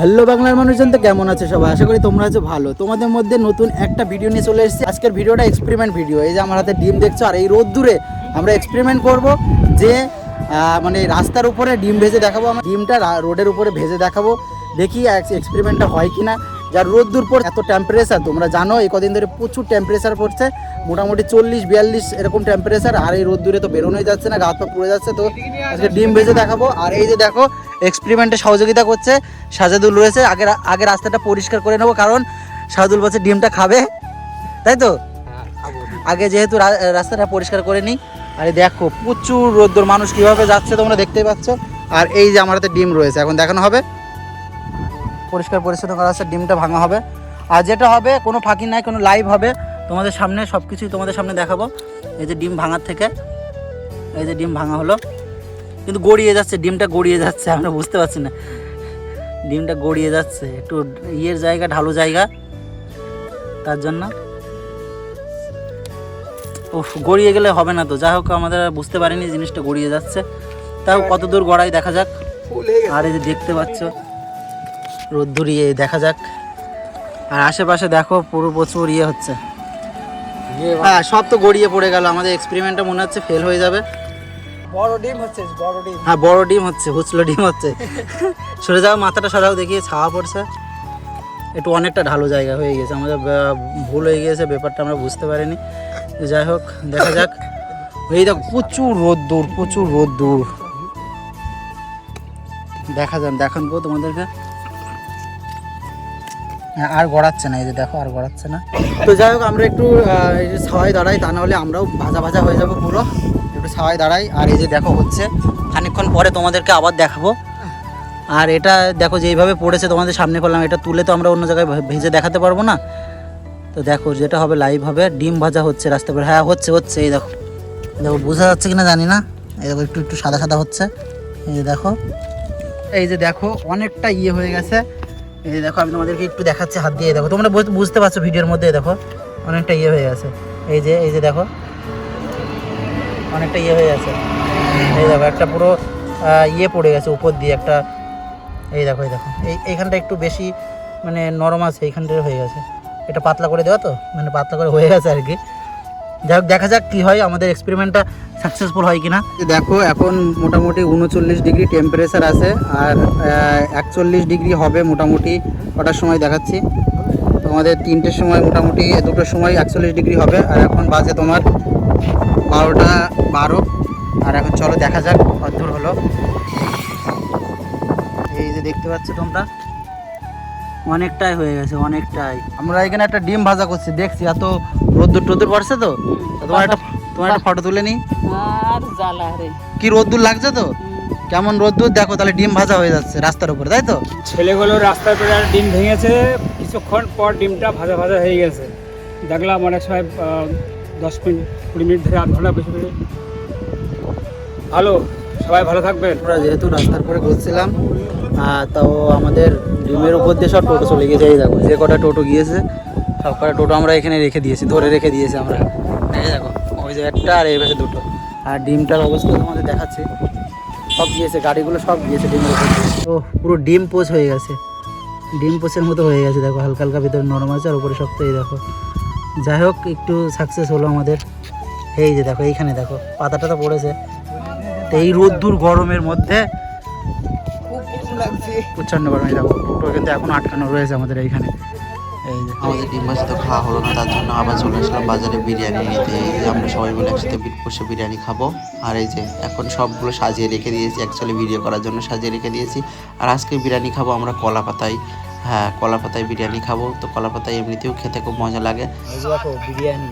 Hello বাংলার মানুষজন, তো কেমন আছে সবাই? আশা করি তোমরা আছো ভালো। তোমাদের মধ্যে নতুন একটা ভিডিও নিয়ে চলে এসেছি। আজকের ভিডিওটা এক্সপেরিমেন্ট ভিডিও এই যে আমার হাতে ডিম দেখছ, আর এই রোদ দূরে আমরা এক্সপেরিমেন্ট করব যে মানে রাস্তার উপরে ডিম ভেজে দেখাবো। আমরা ডিমটা রোডের উপরে ভেজে দেখাবো। দেখি এক্সপেরিমেন্টটা হয় কিনা। যার রোদ দূর পর এত টেম্পারেচার তোমরা জানো, এই কদিন ধরে প্রচুর টেম্পারেচার পড়ছে। মোটামুটি চল্লিশ, বিয়াল্লিশ এরকম টেম্পারেচার আর এই রোদ দূরে তো বেরোনোই যাচ্ছে না গাছ পা পুড়ে যাচ্ছে। তো আজকে ডিম ভেজে দেখাবো। আর এই যে দেখো এক্সপেরিমেন্টে সহযোগিতা করছে, সাজাদুল রয়েছে। আগে আগে রাস্তাটা পরিষ্কার করে নেব, কারণ সাজাদুল বলছে ডিমটা খাবে। তাই তো? আগে যেহেতু রাস্তাটা পরিষ্কার করে নিই। আরে দেখো, প্রচুর রোদ্দুর, মানুষ কীভাবে যাচ্ছে তোমরা দেখতেই পাচ্ছ। আর এই যে আমার হাতে ডিম রয়েছে, এখন দেখানো হবে। পরিষ্কার পরিচ্ছন্ন করা আছে, ডিমটা ভাঙা হবে। আর যেটা হবে, কোনো ফাঁকি নাই, কোনো লাইভ হবে। তোমাদের সামনে সব কিছুই তোমাদের সামনে দেখাবো। এই যে ডিম ভাঙার থেকে, এই যে ডিম ভাঙা হলো। কিন্তু গড়িয়ে যাচ্ছে ডিমটা গড়িয়ে যাচ্ছে আমরা বুঝতে পারছি না। ডিমটা গড়িয়ে যাচ্ছে একটু ইয়ের জায়গা ঢালু জায়গা। তার জন্য ও গড়িয়ে গেলে হবে না তো। যাই হোক আমাদের বুঝতে পারিনি জিনিসটা গড়িয়ে যাচ্ছে। তাও কত দূর গড়াই দেখা যাক। আর এই যে দেখতে পাচ্ছ রোদ্দুর ইয়ে দেখা যাক। আর আশেপাশে দেখো পুরো প্রচুর ইয়ে হচ্ছে। হ্যাঁ সব তো গড়িয়ে পড়ে গেল। আমাদের এক্সপেরিমেন্টটা মনে হচ্ছে ফেল হয়ে যাবে। বড় ডিম হচ্ছে হ্যাঁ বড় ডিম হচ্ছে হুচলো ডিম হচ্ছে। সরে যাও, মাথাটা সরাও দেখিয়ে ছাওয়া পড়ছে। একটু অনেকটা ঢালু জায়গা হয়ে গেছে, আমাদের ভুল হয়ে গিয়েছে, ব্যাপারটা আমরা বুঝতে পারিনি। যাই হোক, দেখা যাক। এই দেখ, প্রচুর রোদ্দুর প্রচুর রোদ্দুর। দেখা যান দেখান তোমাদেরকে। আর গড়াচ্ছে না, এই যে দেখো, আর গড়াচ্ছে না। তো যাই হোক, আমরা একটু ছাওয়ায় দাঁড়াই, তা নাহলে আমরাও ভাজা ভাজা হয়ে যাব পুরো। একটু ছাওয়ায় দাঁড়াই, আর এই যে দেখো হচ্ছে, খানিকক্ষণ পরে তোমাদেরকে আবার দেখাবো। আর এটা দেখো যেইভাবে পড়েছে, তোমাদের সামনে করলাম, এটা তুলে তো আমরা অন্য জায়গায় ভেজে দেখাতে পারব না। তো দেখো, যেটা হবে লাইভ হবে, ডিম ভাজা হচ্ছে রাস্তা পরে হ্যাঁ হচ্ছে হচ্ছে, এই দেখো। দেখো, বোঝা যাচ্ছে কিনা জানি না। এই দেখো, একটু একটু সাদা সাদা হচ্ছে। এই যে দেখো, এই যে দেখো, অনেকটা ইয়ে হয়ে গেছে। এই দেখো, আমি তোমাদেরকে একটু দেখাচ্ছি, হাত দিয়ে দেখো। তোমরা বুঝ- বুঝতে পারছ ভিডিওর মধ্যে দেখো, অনেকটা ইয়ে হয়ে গেছে এই যে এই যে দেখো, অনেকটা ইয়ে হয়ে গেছে এই দেখো, একটা পুরো ইয়ে পড়ে গেছে উপর দিয়ে, একটা, এই দেখো এই দেখো। এই, এইখানটা একটু বেশি মানে নরম আছে, এইখানটা হয়ে গেছে। এটা পাতলা করে দেওয়া তো? মানে পাতলা করে হয়ে গেছে আর কি। যাই দেখা যাক কী হয়, আমাদের এক্সপেরিমেন্টটা সাকসেসফুল হয় কিনা। দেখো, এখন মোটামুটি উনচল্লিশ ডিগ্রি টেম্পারেচার আছে, আর একচল্লিশ ডিগ্রি হবে মোটামুটি, কটার সময় দেখাচ্ছি। তোমাদের তিনটের সময় মোটামুটি, দুটোর সময় একচল্লিশ ডিগ্রি হবে, আর এখন বাজে তোমার বারোটা বারো। আর এখন চলো দেখা যাক কতদূর হলো। এই যে দেখতে পাচ্ছ তোমরা, অনেকটাই হয়ে গেছে, অনেকটাই। আমরা এখানে একটা ডিম ভাজা করছি, দেখছি, এত রোদ্দুর টোদ্দুর পড়ছে তো? তো তোমার একটা তোমার একটা ফটো তুলে নি? আর জ্বালা রে। কি রোদ্দুর লাগছে তো? কেমন রোদ্দুর দেখো তাহলে ডিম ভাজা হয়ে যাচ্ছে রাস্তার উপরে তাই তো? ছেলেগুলো রাস্তার পরে আর ডিম ভেঙেছে কিছুক্ষণ পর ডিমটা ভাজা ভাজা হয়ে গেছে। দেখলাম অনেক সময় দশ মিনিট কুড়ি মিনিট ধরে আধ ঘণ্টা বেশি বেশি ভালো সবাই ভালো থাকবেন? আমরা যেহেতু রাস্তার পরে ঘুরছিলাম আহ, তাও আমাদের ডিমের উপর দিয়ে সব টোটো চলে গেছে এই দেখো যে কটা টোটো গিয়েছে। সব কটা টোটো আমরা এখানে রেখে দিয়েছি ধরে রেখে দিয়েছি আমরা। এই দেখো ওই যে একটা আর এই পাশে দুটো। আর ডিমটার অবস্থা তোমাদের দেখাচ্ছে। সব গিয়েছে গাড়িগুলো সব গিয়েছে ডিমের উপর তো পুরো ডিম পোচ হয়ে গেছে। ডিম পোচের মতো হয়ে গেছে দেখো হালকা হালকা ভিতরে নরম আছে আর উপরে সব তো দেখো। যাই হোক একটু সাকসেস হলো আমাদের। এই যে দেখো এইখানে দেখো পাতাটা তো পড়েছে। তো এই রোদ্দুর গরমের মধ্যে প্রচণ্ড গরমে টোটো কিন্তু এখন আটকানো রয়েছে আমাদের এইখানে। আমাদের ডিম মাছ তো খাওয়া হলো না, তার জন্য আবার চলে আসলাম বাজারে বিরিয়ানি নিতে। এই যে আমরা সবাই মিলে একসাথে বসে বিরিয়ানি খাব। আর এই যে এখন সবগুলো সাজিয়ে রেখে দিয়েছি অ্যাকচুয়ালি ভিডিও করার জন্য সাজিয়ে রেখে দিয়েছি। আর আজকে বিরিয়ানি খাব আমরা কলা পাতায়। হ্যাঁ কলা পাতায় বিরিয়ানি খাব। তো কলা পাতায় এমনিতেও খেতে খুব মজা লাগে। বিরিয়ানি।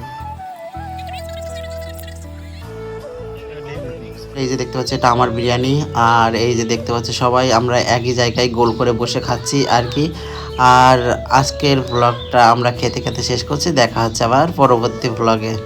এই যে দেখতে পাচ্ছি এটা আমার বিরিয়ানি, আর এই যে দেখতে পাচ্ছি সবাই আমরা একই জায়গায় গোল করে বসে খাচ্ছি আর কি। আর আজকের ব্লগটা আমরা খেতে খেতে শেষ করছি, দেখা হচ্ছে আবার পরবর্তী ব্লগে